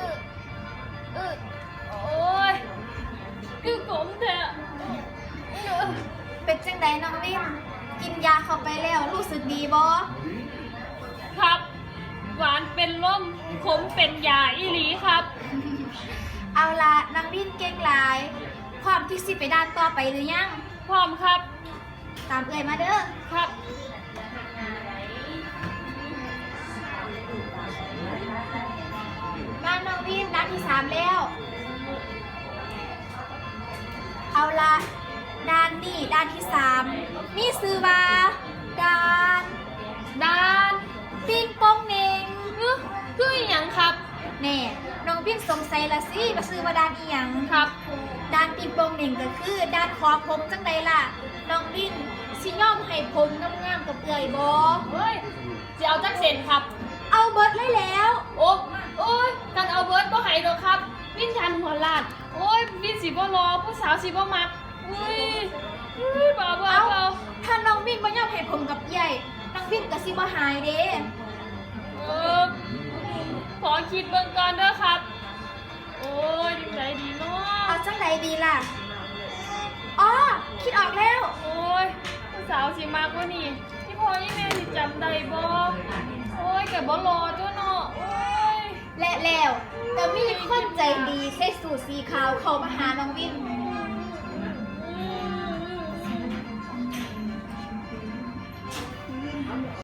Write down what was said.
อึอึโอ้ยคือผมแท้อึเป็นจังไดน้องวินกินยาเข้าไปแล้ว รู้สึกดีบ่ครับ หวานเป็นล่มขมเป็นยาอีหลีครับ เอาละน้องวินเก่งหลายพร้อมที่สิไปด้านต่อไปหรือยัง พร้อมครับ ตามเอ่ยมาเด้อครับ ด้านนี่ด้านที่สามนี่ซื้อว่าด้านด้านปิ้งโป้งเนงคือคืออหย่างครับแน่น้องวินสงสัยละสิมาซื้อว่าด้านอีหยัง ครับ ด้านปิ้งโป้งเนงก็คือ ด้านคอผมจังใดล่ะน้องวินสิย่อมให้ผมงามๆกับเอื่อยบอเฮ้ยจะเอาจักเซนครับ เอาเบิดเลยแล้ว โอ้โอ้ยกันเอาเบิร์ดบ่ให้ดอกครับ วินทันหัวลาด โอ้ยวินสิบ่รอผู้สาวสิบ่มัก อุ้ยอุ้ยบ้าบ้าเอาบ้าถ้าน้องวินบ่ย่อมให้ผมกับเอื่น้องวินก็สิบ่หายเด้เออขอคิดเบิ่งก่อนเด้อครับ โอ้ยดีใจดีเนาเอาจังใดดีล่ะ อ๋อ คิดออกแล้ว โอ้ยผู้สาวสิมากกว่านี่ที่พ่อยี่แม่สิจำได้บ่โอ้ยแกบ่รอตัวเนาะโอ้ยและแล้วก็มีคนใจดีใส่สูทสีขาวเข้ามาหาน้องวิน